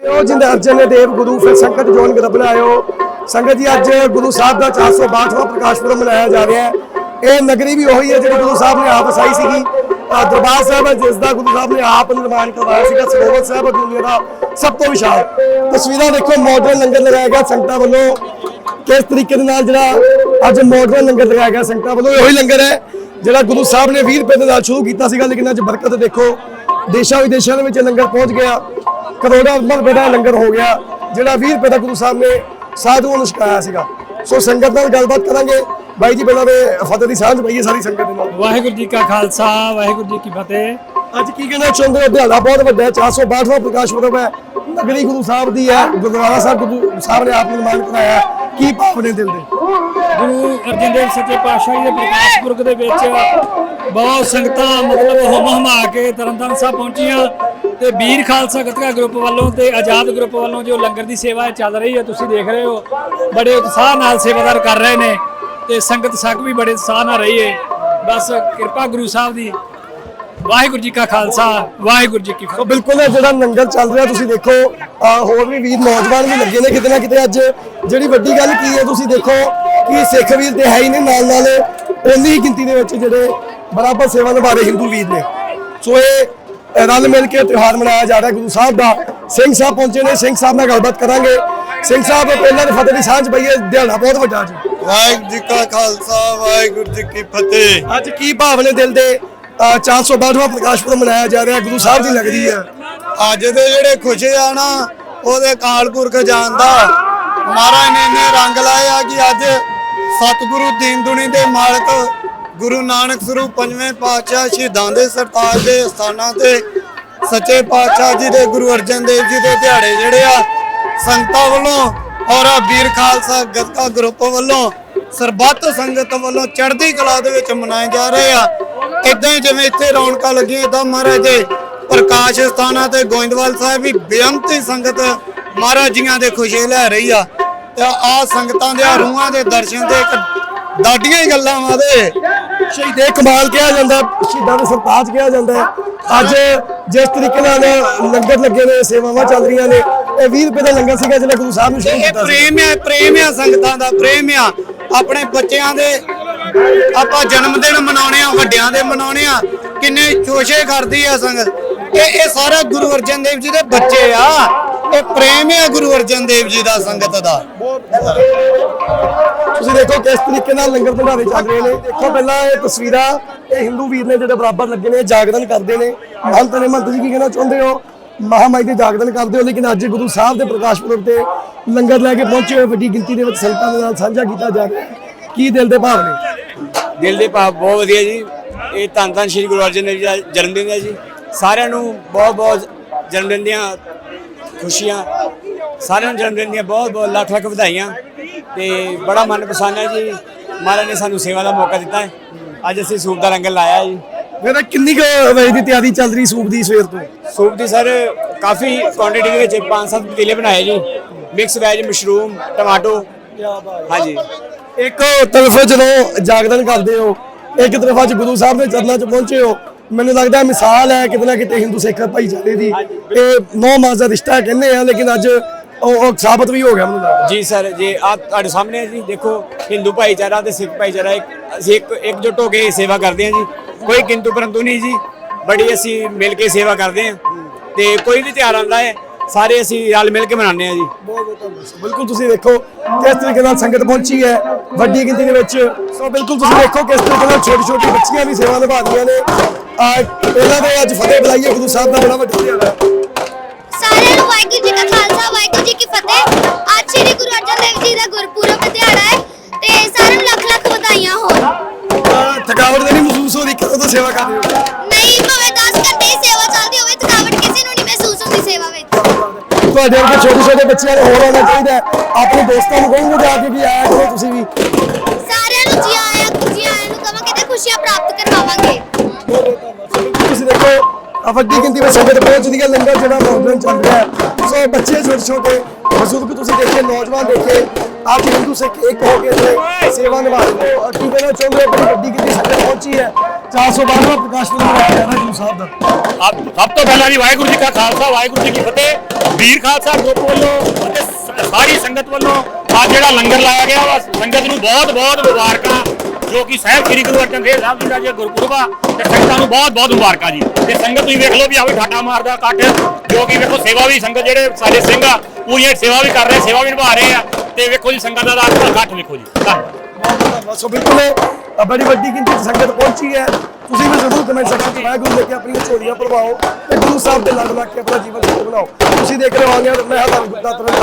ਉਹ ਜਿੰਦੇ ਅਰਜਨ ਦੇਵ ਗੁਰੂ, ਫਿਰ ਸੰਗਤ ਜੋਨ ਗਰਬ ਲਾਇਓ। ਸੰਗਤ ਜੀ, ਅੱਜ ਗੁਰੂ ਸਾਹਿਬ ਦਾ 462ਵਾਂ ਪ੍ਰਕਾਸ਼ ਪੁਰਬ ਮਨਾਇਆ ਜਾ ਰਿਹਾ ਹੈ। ਇਹ ਨਗਰੀ ਵੀ ਉਹੀ ਹੈ ਜਿਹੜੀ ਗੁਰੂ ਸਾਹਿਬ ਨੇ ਆਪ ਵਸਾਈ ਸੀਗੀ। ਦਰਬਾਰ ਸਾਹਿਬ ਹੈ, ਜਿਸ ਦਾ ਗੁਰੂ ਸਾਹਿਬ ਨੇ ਆਪ ਨਿਰਮਾਣ ਕਰਵਾਇਆ ਸੀਗਾ, ਸਰੋਵਰ ਸਾਹਿਬ ਦੁਨੀਆ ਦਾ ਸਭ ਤੋਂ ਵਿਸ਼ਾਲ। ਤਸਵੀਰਾਂ ਦੇਖੋ ਮਾਡਰਨ ਲੰਗਰ ਲਗਾਇਆ ਗਿਆ ਸੰਗਤਾਂ ਵੱਲੋਂ। ਕਿਸ ਤਰੀਕੇ ਦੇ ਨਾਲ ਜਿਹੜਾ ਅੱਜ ਮਾਡਰਨ ਲੰਗਰ ਲਗਾਇਆ ਗਿਆ ਸੰਗਤਾਂ ਵੱਲੋਂ ਇਹ ਉਹੀ ਲੰਗਰ ਹੈ, ਜਿਹੜਾ ਗੁਰੂ ਸਾਹਿਬ ਨੇ 20 ਰੁਪਏ ਦੇ ਨਾਲ ਸ਼ੁਰੂ ਕੀਤਾ ਸੀਗਾ, ਲੇਕਿਨ ਅੱਜ ਬਰਕਤ ਦੇਖੋ, ਦੇਸ਼ਾਂ ਵਿਦੇਸ਼ਾਂ ਦੇ ਵਿੱਚ ਇਹ ਲੰਗਰ ਪਹੁੰਚ ਗਿਆ। ਕਰੋੜਾਂ ਰੁਪਏ ਦਾ ਲੰਗਰ ਹੋ ਗਿਆ, ਜਿਹੜਾ 20 ਰੁਪਏ ਦਾ ਗੁਰੂ ਸਾਹਿਬ ਨੇ ਸਾਧੂਆਂ ਨੂੰ ਛਕਾਇਆ ਸੀਗਾ। ਸੋ ਸੰਗਤ ਨਾਲ ਗੱਲਬਾਤ ਕਰਾਂਗੇ। ਬਾਈ ਜੀ ਪਹਿਲਾਂ ਫਤਿਹ ਦੀ ਸਾਂਝ ਪਈਏ ਸਾਰੀ ਸੰਗਤ ਦੇ ਨਾਲ ਵਾਹਿਗੁਰੂ ਜੀ ਕਾ ਖਾਲਸਾ ਵਾਹਿਗੁਰੂ ਜੀ ਕੀ ਫਤਿਹ। ਅੱਜ ਕੀ ਕਹਿਣਾ ਚਾਹੁੰਦੇ ਹੋ ਦਿਹਾੜਾ ਬਹੁਤ ਵੱਡਾ ਹੈ 462ਵਾਂ ਪ੍ਰਕਾਸ਼ ਪੁਰਬ ਹੈ। ਨਗਰੀ ਗੁਰੂ ਸਾਹਿਬ ਦੀ ਹੈ ਗੁਰਦੁਆਰਾ ਸਾਹਿਬ ਗੁਰੂ ਸਾਹਿਬ ਨੇ ਆਪ ਨਿਰਮਾਣ ਕਰਾਇਆ। ਕੀ ਭਾਵ ਨੇ ਦਿਲ ਦੇ? ਗੁਰੂ ਅਰਜਨ ਦੇਵ ਸੱਚੇ ਪਾਤਸ਼ਾਹ ਜੀ ਦੇ ਪ੍ਰਕਾਸ਼ ਪੁਰਬ ਦੇ ਵਿੱਚ ਬਹੁਤ ਸੰਗਤਾਂ ਮਤਲਬ ਹੁਮ ਹਮਾ ਕੇ ਤਰਨਤਾਰਨ ਸਾਹਿਬ ਪਹੁੰਚੀਆਂ ਤੇ ਵੀਰ ਖਾਲਸਾ ਗੱਤਕਾ ਗਰੁੱਪ ਵੱਲੋਂ ਤੇ ਆਜ਼ਾਦ ਗਰੁੱਪ ਵੱਲੋਂ ਜੋ ਲੰਗਰ ਦੀ ਸੇਵਾ ਚੱਲ ਰਹੀ ਹੈ ਤੁਸੀਂ ਦੇਖ ਰਹੇ ਹੋ ਬੜੇ ਉਤਸ਼ਾਹ ਨਾਲ ਸੇਵਾਦਾਰ ਕਰ ਰਹੇ ਨੇ। ਤੇ ਸੰਗਤ ਸਕ ਵੀ ਬੜੇ ਉਤਸ਼ਾਹ ਨਾਲ ਰਹੀ ਹੈ ਬਸ ਕਿਰਪਾ ਗੁਰੂ ਸਾਹਿਬ ਦੀ। ਵਾਹਿਗੁਰੂ ਜੀ ਕਾ ਖਾਲਸਾ ਵਾਹਿਗੁਰੂ ਜੀ ਕੀ ਫਤਿਹ। ਬਿਲਕੁਲ ਇਹ ਜਿਹੜਾ ਲੰਗਰ ਚੱਲ ਰਿਹਾ ਤੁਸੀਂ ਦੇਖੋ ਹੋਰ ਵੀ ਵੀਰ ਨੌਜਵਾਨ ਵੀ ਲੱਗੇ ਨੇ ਕਿਤੇ ਨਾ ਕਿਤੇ ਅੱਜ। ਜਿਹੜੀ ਵੱਡੀ ਗੱਲ ਕੀ ਹੈ ਤੁਸੀਂ ਦੇਖੋ ਕਿ ਸਿੱਖ ਵੀਰ ਤੇ ਹੈ ਹੀ ਨੇ ਨਾਲ ਨਾਲ ਉਨੀ ਗਿਣਤੀ ਦੇ ਵਿੱਚ ਜਿਹੜੇ ਬਰਾਬਰ ਸੇਵਾ ਨਿਭਾ ਰਹੇ ਹਿੰਦੂ ਵੀਰ ਨੇ। ਸੋ ਇਹ ਰਲ ਮਿਲ ਕੇ ਤਿਉਹਾਰ ਮਨਾਇਆ ਜਾ ਰਿਹਾ ਗੁਰੂ ਸਾਹਿਬ ਦਾ। ਸਿੰਘ ਸਾਹਿਬ ਪਹੁੰਚੇ ਨੇ ਸਿੰਘ ਸਾਹਿਬ ਨਾਲ ਗੱਲਬਾਤ ਕਰਾਂਗੇ। ਸਿੰਘ ਸਾਹਿਬ ਪਹਿਲਾਂ ਤਾਂ ਫਤਿਹ ਦੀ ਸਾਂਝ ਪਈਏ ਦਿਹਾੜਾ ਬਹੁਤ ਵੱਡਾ ਜੀ। ਵਾਹਿਗੁਰੂ ਜੀ ਕਾ ਖਾਲਸਾ ਵਾਹਿਗੁਰੂ ਜੀ ਕੀ ਫਤਿਹ। ਅੱਜ ਕੀ ਭਾਵ ਨੇ ਦਿਲ ਦੇ ਅਹ 462ਵਾਂ ਪ੍ਰਕਾਸ਼ ਪੁਰਬ ਮਨਾਇਆ ਜਾ ਰਿਹਾ ਗੁਰੂ ਸਾਹਿਬ ਦੀ ਲੱਗਦੀ ਹੈ। ਅੱਜ ਦੇ ਜਿਹੜੇ ਖੁਸ਼ੇ ਆ ਨਾ ਉਹਦੇ ਕਾਲ ਪੁਰਖ ਜਾਣਦਾ। ਮਹਾਰਾਜ ਨੇ ਇੰਨੇ ਰੰਗ ਲਾਏ ਆ ਕਿ ਅੱਜ ਸਤਿਗੁਰੂ ਦੀਨ ਦੁਨੀ ਦੇ ਮਾਲਕ ਗੁਰੂ ਨਾਨਕ ਸਰੂਪ ਪੰਜਵੇਂ ਪਾਤਸ਼ਾਹ ਸ਼ਹੀਦਾਂ ਦੇ ਸਰਤਾਜ ਦੇ ਸਥਾਨਾਂ ਤੇ ਸੱਚੇ ਪਾਤਸ਼ਾਹ ਜੀ ਦੇ ਗੁਰੂ ਅਰਜਨ ਦੇਵ ਜੀ ਦੇ ਦਿਹਾੜੇ ਜਿਹੜੇ ਆ ਸੰਗਤਾਂ ਵੱਲੋਂ ਔਰ ਵੀਰ ਖਾਲਸਾ ਗੱਤਕਾ ਗਰੁੱਪ ਵੱਲੋਂ ਸਰਬੱਤ ਸੰਗਤ ਵੱਲੋਂ ਚੜ੍ਹਦੀ ਕਲਾ ਦੇ ਵਿੱਚ ਮਨਾਏ ਜਾ ਰਹੇ ਆ। ਇਦਾਂ ਜਿਵੇਂ ਇੱਥੇ ਰੌਣਕਾਂ ਲੱਗੀਆਂ ਇਦਾਂ ਮਹਾਰਾਜ ਦੇ ਪ੍ਰਕਾਸ਼ ਸਥਾਨਾਂ ਤੇ ਗੋਇੰਦਵਾਲ ਸਾਹਿਬ ਵੀ ਬੇਅੰਤੀ ਸੰਗਤ ਮਹਾਰਾਜ ਜੀਆਂ ਦੇ ਖੁਸ਼ੀ ਲੈ ਰਹੀ ਆ। ਤੇ ਆ ਸੰਗਤਾਂ ਦੇ ਰੂਹਾਂ ਦੇ ਦਰਸ਼ਨ ਤੇ ਇੱਕ ਦਾਡੀਆਂ ਹੀ ਗੱਲਾਂ ਵਾਦੇ ਸ਼ਹੀਦੇ ਕਮਾਲ ਕਿਹਾ ਜਾਂਦਾ, ਸ਼ਹੀਦਾਂ ਦੇ ਸਰਤਾਜ ਕਿਹਾ ਜਾਂਦਾ ਹੈ। ਅੱਜ ਜਿਸ ਤਰੀਕੇ ਨਾਲ ਲੰਗਰ ਲੱਗੇ ਨੇ, ਸੇਵਾਵਾਂ ਚੱਲ ਰਹੀਆਂ ਨੇ ਇਹ 20 ਰੁਪਏ ਦਾ ਲੰਗਰ ਸੀਗਾ ਜਿਹੜਾ ਗੁਰੂ ਸਾਹਿਬ ਨੇ ਸ਼ੁਰੂ ਇਹ ਕੀਤਾ ਸੀ। ਪ੍ਰੇਮ ਹੈ ਪ੍ਰੇਮ ਹੈ ਸੰਗਤਾਂ ਦਾ ਪ੍ਰੇਮ ਆ। ਆਪਣੇ ਬੱਚਿਆਂ ਦੇ ਆਪਾਂ ਜਨਮ ਦਿਨ ਮਨਾਉਣੇ ਆ ਵੱਡਿਆਂ ਦੇ ਮਨਾਉਣੇ ਆ। ਕਿੰਨੇ ਚੋਸ਼ੇ ਕਰਦੀ ਆ ਸੰਗਤ। ਇਹ ਇਹ ਸਾਰਾ ਗੁਰੂ ਅਰਜਨ ਦੇਵ ਜੀ ਦੇ ਬੱਚੇ ਆ। ਇਹ ਪ੍ਰੇਮ ਹੈ ਗੁਰੂ ਅਰਜਨ ਦੇਵ ਜੀ ਦਾ ਸੰਗਤ ਦਾ। ਤੁਸੀਂ ਦੇਖੋ ਕਿਸ ਤਰੀਕੇ ਨਾਲ ਲੰਗਰ ਭੰਡਾਰੇ ਚੱਲ ਰਹੇ ਨੇ। ਦੇਖੋ ਪਹਿਲਾਂ ਇਹ ਤਸਵੀਰਾਂ ਇਹ ਹਿੰਦੂ ਵੀਰ ਨੇ ਜਿਹੜੇ ਬਰਾਬਰ ਲੱਗੇ ਨੇ ਜਾਗਰਣ ਕਰਦੇ ਨੇ। ਮਹੰਤ ਨੇ ਮਹੰਤ ਜੀ ਕੀ ਕਹਿਣਾ ਚਾਹੁੰਦੇ ਹੋ? ਮਹਾਮਾਈ ਦੇ ਜਾਗਰਣ ਕਰਦੇ ਹੋ, ਲੇਕਿਨ ਅੱਜ ਗੁਰੂ ਸਾਹਿਬ ਦੇ ਪ੍ਰਕਾਸ਼ ਪੁਰਬ ਤੇ ਲੰਗਰ ਲੈ ਕੇ ਪਹੁੰਚੇ ਹੋਏ, ਵੱਡੀ ਗਿਣਤੀ ਦੇ ਵਿੱਚ ਸੰਗਤਾਂ ਦੇ ਨਾਲ ਸਾਂਝਾ ਕੀਤਾ ਜਾ ਰਿਹਾ ਹੈ। ਕੀ ਦਿਲ ਦੇ ਭਾਵ ਨੇ? ਦਿਲ ਦੇ ਭਾਵ ਬਹੁਤ ਵਧੀਆ ਜੀ। ਇਹ ਧੰਨ ਧੰਨ ਸ਼੍ਰੀ ਗੁਰੂ ਅਰਜਨ ਦੇਵ ਜੀ ਦਾ ਜਨਮ ਦਿਨ ਹੈ ਜੀ। ਸਾਰਿਆਂ ਨੂੰ ਬਹੁਤ ਬਹੁਤ ਜਨਮ ਦਿਨ ਦੀਆਂ ਖੁਸ਼ੀਆਂ, ਸਾਰਿਆਂ ਨੂੰ ਜਨਮ ਦਿਨ ਦੀਆਂ ਬਹੁਤ ਬਹੁਤ ਲੱਖ ਲੱਖ ਵਧਾਈਆਂ ਤੇ ਬੜਾ ਮਨ ਪਸੰਦ ਹੈ ਜੀ। ਮਹਾਰਾਜ ਨੇ ਸਾਨੂੰ ਸੇਵਾ ਦਾ ਮੌਕਾ ਦਿੱਤਾ ਹੈ। ਅੱਜ ਅਸੀਂ ਸੂਪ ਦਾ ਲੰਗਰ ਲਾਇਆ ਜੀ। ਮੇਰਾ ਕਿੰਨੀ ਕੁ ਵਜੇ ਦੀ ਤਿਆਰੀ ਚੱਲ ਰਹੀ ਸੂਪ ਦੀ ਸਵੇਰ ਤੋਂ? ਸੂਪ ਦੀ ਸਰ ਕਾਫੀ ਕੁਆਂਟੀਟੀ ਦੇ ਵਿੱਚ ਪੰਜ ਸੱਤ ਪਤੀਲੇ ਬਣਾਏ ਜੀ। ਮਿਕਸ ਵੈਜ ਮਸ਼ਰੂਮ ਟਮਾਟੋ ਹਾਂਜੀ। ਇੱਕ ਤਰਫ ਜਦੋਂ ਜਾਗਰਣ ਕਰਦੇ ਹੋ ਇੱਕ ਤਰਫ ਅੱਜ ਗੁਰੂ ਸਾਹਿਬ ਦੇ ਚਰਨਾਂ 'ਚ ਪਹੁੰਚੇ ਹੋ ਮੈਨੂੰ ਲੱਗਦਾ ਮਿਸਾਲ ਹੈ ਕਿਤੇ ਨਾ ਕਿਤੇ ਹਿੰਦੂ ਸਿੱਖ ਭਾਈਚਾਰੇ ਦੀ। ਇਹ ਨੌ ਮਾਸ ਦਾ ਰਿਸ਼ਤਾ ਕਹਿੰਦੇ ਆ ਲੇਕਿਨ ਅੱਜ ਉਹ ਸਾਬਤ ਵੀ ਹੋ ਗਿਆ ਮੈਨੂੰ ਲੱਗਦਾ। ਜੀ ਸਰ ਜੇ ਆਪ ਤੁਹਾਡੇ ਸਾਹਮਣੇ ਹੈ ਜੀ। ਦੇਖੋ ਹਿੰਦੂ ਭਾਈਚਾਰਾ ਤੇ ਸਿੱਖ ਭਾਈਚਾਰਾ ਇੱਕ ਅਸੀਂ ਇੱਕ ਇਕਜੁੱਟ ਹੋ ਕੇ ਸੇਵਾ ਕਰਦੇ ਹਾਂ ਜੀ। ਕੋਈ ਕਿੰਤੂ ਪਰੰਤੂ ਨਹੀਂ ਜੀ। ਬੜੀ ਅਸੀਂ ਮਿਲ ਕੇ ਸੇਵਾ ਕਰਦੇ ਹਾਂ। ਤੇ ਕੋਈ ਵੀ ਤਿਉਹਾਰ ਆਉਂਦਾ ਹੈ ਸਾਰੇ ਅਸੀਂ ਰਲ ਮਿਲ ਕੇ ਮਨਾਉਂਦੇ ਹਾਂ ਜੀ। ਬਿਲਕੁਲ ਤੁਸੀਂ ਦੇਖੋ ਕਿਸ ਤਰੀਕੇ ਨਾਲ ਸੰਗਤ ਪਹੁੰਚੀ ਹੈ ਵੱਡੀ ਗਿਣਤੀ ਦੇ ਵਿੱਚ। ਸੋ ਬਿਲਕੁਲ ਤੁਸੀਂ ਦੇਖੋ ਕਿਸ ਤਰੀਕੇ ਨਾਲ ਛੋਟੀ ਛੋਟੀ ਬੱਚੀਆਂ ਵੀ ਸੇਵਾ ਨਿਭਾ ਰਹੀਆਂ ਨੇ। ਆ ਇਹਨਾਂ ਦੇ ਅੱਜ ਫਤਿਹ ਬੁਲਾਈਏ ਗੁਰੂ ਸਾਹਿਬ ਦਾ ਬੜਾ ਵੱਡਾ ਦਿਹਾੜਾ ਹੈ। ਸਾਰਿਆਂ ਨੂੰ ਵਾਹਿਗੁਰੂ ਜੀ ਕਾ ਖਾਲਸਾ ਵਾਹਿਗੁਰੂ ਜੀ ਕੀ ਫਤਿਹ। ਅੱਜ ਸ੍ਰੀ ਗੁਰੂ ਅਰਜਨ ਦੇਵ ਜੀ ਦਾ ਗੁਰਪੁਰਬ ਦਿਹਾੜਾ ਹੈ ਤੇ ਸਾਰਿਆਂ ਨੂੰ ਲੱਖ ਲੱਖ ਸੇਵਾ ਕਰ ਰਹੇ ਹੋ ਨਹੀਂ ਭਾਵੇਂ 10 ਘੰਟੇ ਹੀ ਸੇਵਾ ਚੱਲਦੀ ਹੋਵੇ ਥਕਾਵਟ ਕਿਸੇ ਨੂੰ ਨਹੀਂ ਮਹਿਸੂਸ ਹੁੰਦੀ ਸੇਵਾ ਵਿੱਚ। ਤੁਹਾਡੇ ਵਰਗੇ ਛੋਟੇ ਛੋਟੇ ਬੱਚਿਆਂ ਨੂੰ ਹੋਰ ਆਉਣਾ ਚਾਹੀਦਾ ਹੈ। ਆਪਣੇ ਦੋਸਤਾਂ ਨੂੰ ਕਹੋਗੇ ਜਾ ਕੇ ਵੀ ਆਇਆ ਕਰੋ ਤੁਸੀਂ ਵੀ। ਸਾਰਿਆਂ ਨੂੰ ਜੀ ਆਇਆਂ ਜੀ ਆਇਆਂ ਨੂੰ ਕਵਾਂਗੇ ਤੇ ਖੁਸ਼ੀਆਂ ਪ੍ਰਾਪਤ ਕਰਵਾਵਾਂਗੇ। ਤੁਸੀਂ ਦੇਖੋ ਵੱਡੀ ਗਿਣਤੀ ਵਿੱਚ ਸੰਗਤ ਪਹੁੰਚਦੀ ਹੈ ਲੰਗਰ ਜਿਹੜਾ ਮੌਜੂਦ ਚੱਲ ਰਿਹਾ ਹੈ। ਸੋ ਬੱਚੇ ਛੋਟੇ ਛੋਟੇ ਬਜ਼ੁਰਗ ਤੁਸੀਂ ਦੇਖੇ ਨੌਜਵਾਨ ਦੇਖੇ ਅੱਜ ਹਿੰਦੂ ਸਿੱਖ ਇੱਕ ਹੋ ਕੇ ਇੱਥੇ ਸੇਵਾ ਨਿਭਾ ਰਹੇ ਹੋ। ਕੀ ਕਹਿਣਾ ਚਾਹੁੰਦੇ ਹੋ ਬੜੀ ਵੱਡੀ ਗਿਣਤੀ ਸੰਗਤ ਪਹੁੰਚੀ ਹੈ। 412ਵਾਂ ਪ੍ਰਕਾਸ਼ ਪੁਰਬ ਮਨਾਇਆ ਗੁਰੂ ਸਾਹਿਬ ਦਾ। ਆਪ ਸਭ ਤੋਂ ਪਹਿਲਾਂ ਜੀ ਵਾਹਿਗੁਰੂ ਜੀ ਕਾ ਖਾਲਸਾ, ਵਾਹਿਗੁਰੂ ਜੀ ਕੀ ਫਤਿਹ। ਵੀਰ ਖਾਲਸਾ ਗਰੁੱਪ ਵੱਲੋਂ ਅਤੇ ਸ- ਸਾਰੀ ਸੰਗਤ ਵੱਲੋਂ ਅੱਜ ਜਿਹੜਾ ਲੰਗਰ ਲਾਇਆ ਗਿਆ ਵਾ, ਸੰਗਤ ਨੂੰ ਬਹੁਤ ਬਹੁਤ ਮੁਬਾਰਕਾਂ। ਜੋ ਕਿ ਸਾਹਿਬ ਸ੍ਰੀ ਗੁਰੂ ਅਰਜਨ ਦੇਵ ਸਾਹਿਬ ਜੀ ਦਾ ਜੇ ਗੁਰਪੁਰਬ ਆ, ਤੇ ਸੰਗਤਾਂ ਨੂੰ ਬਹੁਤ ਬਹੁਤ ਮੁਬਾਰਕਾਂ ਜੀ। ਤੇ ਸੰਗਤ ਤੁਸੀਂ ਵੇਖ ਲਓ ਵੀ ਆਵੇ ਠਾਟਾ ਮਾਰਦਾ ਇਕੱਠ, ਜੋ ਕਿ ਵੇਖੋ ਸੇਵਾ ਵੀ ਸੰਗਤ ਜਿਹੜੇ ਸਾਡੇ ਸਿੰਘ ਆ, ਪੂਰੀਆਂ ਸੇਵਾ ਵੀ ਕਰ ਰਹੇ, ਸੇਵਾ ਵੀ ਨਿਭਾ ਰਹੇ ਆ। ਤੇ ਵੇਖੋ ਜੀ ਸੰਗਤ ਦਾ ਇਕੱਠ ਵੇਖੋ ਜੀ। ਧੰਨਵਾਦ। ਧੰਨਵਾਦ। ਸੋ ਬਿਲਕੁਲ ਬੜੀ ਵੱਡੀ ਗਿਣਤੀ 'ਚ ਸੰਗਤ ਪਹੁੰਚੀ ਹੈ। ਤੁਸੀਂ ਵੀ ਜ਼ਰੂਰ ਕਮੈਂਟ ਸੈਕਸ਼ਨ 'ਚ ਵਾਹਿਗੁਰੂ ਲੈ ਕੇ ਆਪਣੀਆਂ ਝੋਲੀਆਂ ਭਰਵਾਓ ਤੇ ਗੁਰੂ ਸਾਹਿਬ ਦੇ ਲੜ ਲੱਗ ਕੇ ਆਪਣਾ ਜੀਵਨ ਸੁਖ ਬਣਾਓ। ਤੁਸੀਂ ਦੇਖ ਰਹੇ ਹੋ ਮੈਂ ਹਾਂ ਗੁਰਦਾ ਤਰਨ